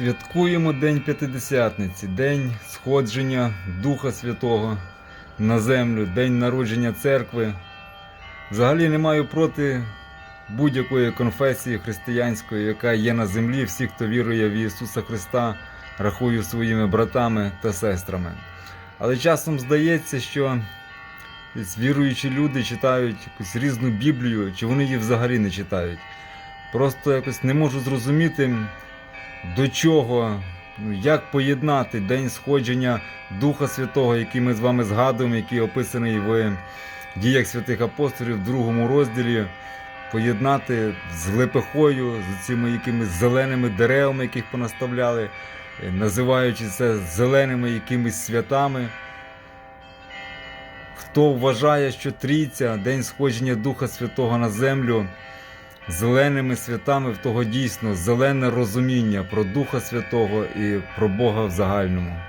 Святкуємо День П'ятидесятниці, День сходження Духа Святого на землю, День народження церкви. Взагалі не маю проти будь-якої конфесії християнської, яка є на землі. Всі, хто вірує в Ісуса Христа, рахую своїми братами та сестрами. Але часом здається, що віруючі люди читають якусь різну Біблію, чи вони її взагалі не читають. Просто якось не можу зрозуміти, до чого, ну, як поєднати День сходження Духа Святого, який ми з вами згадуємо, який описаний в діях святих апостолів в другому розділі, поєднати з лепехою, з цими якимись зеленими деревами, яких понаставляли, е, називаючи це зеленими якимись святами. Хто вважає, що трійця, День сходження Духа Святого на землю, зеленими святами, в того дійсно зелене розуміння про Духа Святого і про Бога в загальному.